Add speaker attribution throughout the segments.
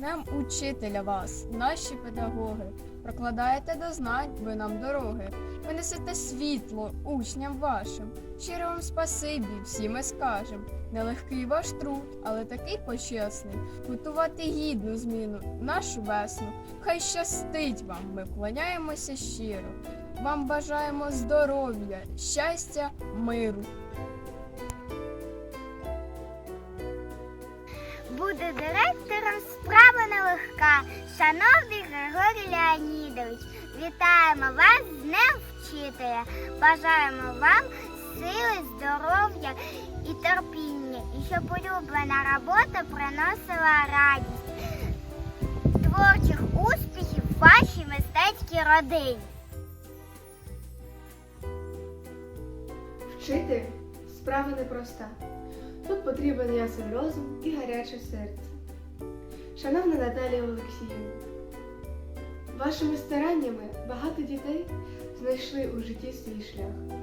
Speaker 1: Днем учителя вас, наші педагоги, прокладаєте до знань ви нам дороги, ви несете світло учням вашим. Щиро вам спасибі, всі ми скажем. Нелегкий ваш труд, але такий почесний. Готувати гідну зміну нашу весну. Хай щастить вам, ми вклоняємося щиро. Вам бажаємо здоров'я, щастя, миру.
Speaker 2: Буде директором справа нелегка. Шановний Григорій Леонідович, вітаємо вас з Днем Вчителя. Бажаємо вам сили, здоров'я і терпіння, і щоб улюблена робота приносила радість, творчих успіхів вашій мистецькій родині.
Speaker 3: Вчитель справа непроста. Тут потрібен ясен розум і гаряче серце. Шановна Наталія Олексіївна, вашими стараннями багато дітей знайшли у житті свій шлях.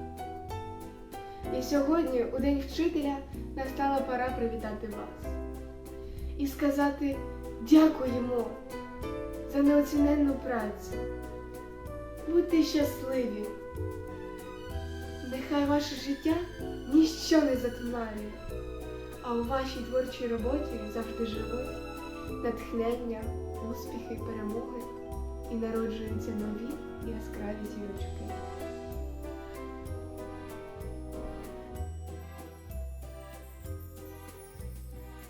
Speaker 3: І сьогодні, у День вчителя, настала пора привітати вас і сказати дякуємо за неоціненну працю. Будьте щасливі! Нехай ваше життя ніщо не затьмарює, а у вашій творчій роботі завжди живуть натхнення, успіхи, перемоги і народжуються нові яскраві зірочки.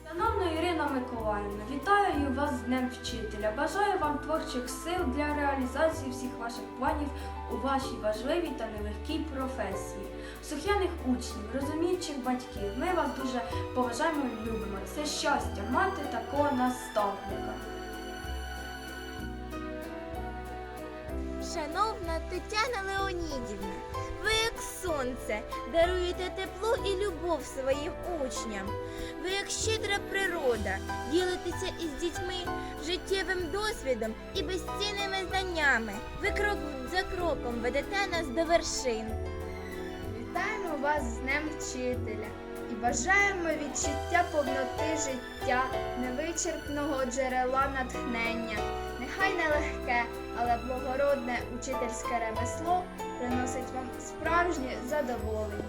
Speaker 4: Шановна Ірина Миколаївна, вітаю вас з Днем Вчителя. Бажаю вам творчих сил для реалізації всіх ваших планів у вашій важливій та нелегкій професії. Сух'яних учнів, розуміючих батьків. Ми вас дуже поважаємо і любимо. Це щастя мати такого наставника.
Speaker 5: Шановна Тетяна Леонідівна, ви як сонце, даруєте тепло і любов своїм учням. Ви як щедра природа, ділитеся із дітьми життєвим досвідом і безцінними знаннями. Ви крок за кроком ведете нас до вершин.
Speaker 1: Вас з Днем Вчителя і бажаємо відчуття повноти життя, невичерпного джерела натхнення. Нехай нелегке, але благородне учительське ремесло приносить вам справжнє задоволення.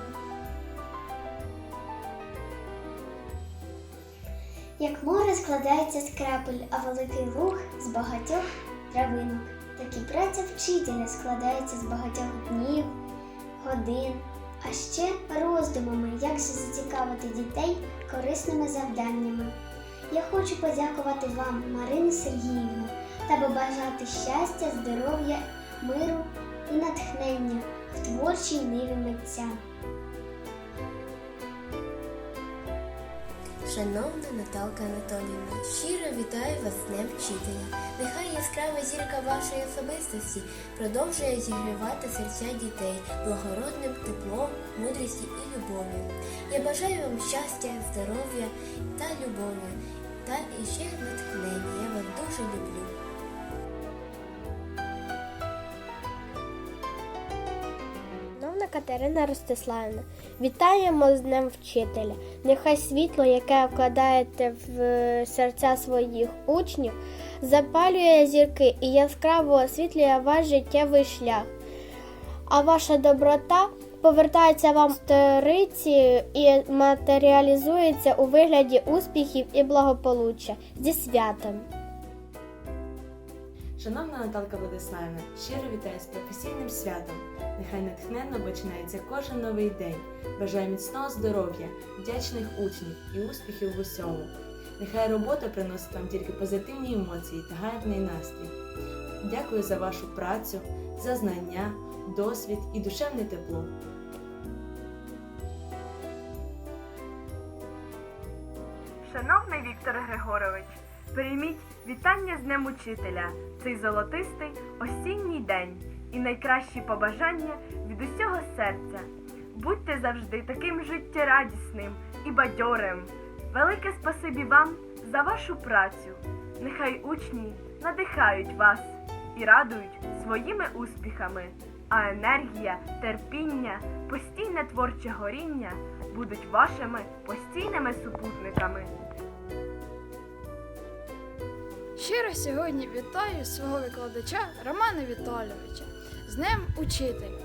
Speaker 6: Як море складається з крапель, а великий луг з багатьох травинок. Так і праця вчителя складається з багатьох днів, годин, а ще роздумами, як же зацікавити дітей корисними завданнями. Я хочу подякувати вам, Марину Сергіївну, та побажати щастя, здоров'я, миру і натхнення в творчій ниві митця.
Speaker 7: Шановна Наталка Анатоліївна, щиро вітаю вас з Днем Вчителя. Нехай яскрава зірка вашої особистості продовжує зігрівати серця дітей благородним теплом, мудрістю і любов'ю. Я бажаю вам щастя, здоров'я та любові, та іще натхнення.
Speaker 8: Катерина Ростиславівна, вітаємо з Днем Вчителя. Нехай світло, яке вкладаєте в е, серця своїх учнів, запалює зірки і яскраво освітлює ваш життєвий шлях. А ваша доброта повертається вам вториці і матеріалізується у вигляді успіхів і благополуччя зі святом.
Speaker 9: Шановна Наталка Владиславівна, щиро вітаю з професійним святом. Нехай натхненно починається кожен новий день. Бажаю міцного здоров'я, вдячних учнів і успіхів в усьому. Нехай робота приносить вам тільки позитивні емоції та гарний настрій. Дякую за вашу працю, за знання, досвід і душевне тепло.
Speaker 4: Шановний Віктор Григорович, прийміть вітання з Днем Учителя, цей золотистий осінній день і найкращі побажання від усього серця. Будьте завжди таким життєрадісним і бадьорим. Велике спасибі вам за вашу працю. Нехай учні надихають вас і радують своїми успіхами, а енергія, терпіння, постійне творче горіння будуть вашими постійними супутниками.
Speaker 10: щиро сьогодні вітаю свого викладача Романа Віталійовича з Днем Учителя.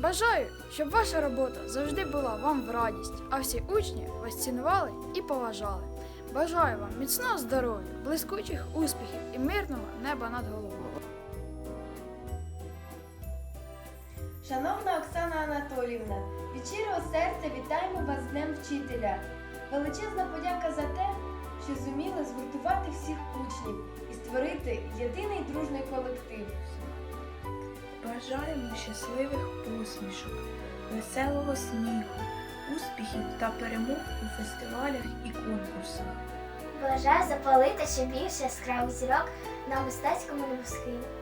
Speaker 10: Бажаю, щоб ваша робота завжди була вам в радість, а всі учні вас цінували і поважали. Бажаю вам міцного здоров'я, блискучих успіхів і мирного неба над головою.
Speaker 11: Шановна Оксана Анатоліївна, від щирого серця вітаємо вас з Днем Вчителя. Величезна подяка за те, що зуміли згуртувати всіх учнів і створити єдиний дружний колектив.
Speaker 12: Бажаємо щасливих посмішок, веселого сміху, успіхів та перемог у фестивалях і конкурсах.
Speaker 6: Бажаю запалити ще більше яскравих зірок на мистецькому небосхилі.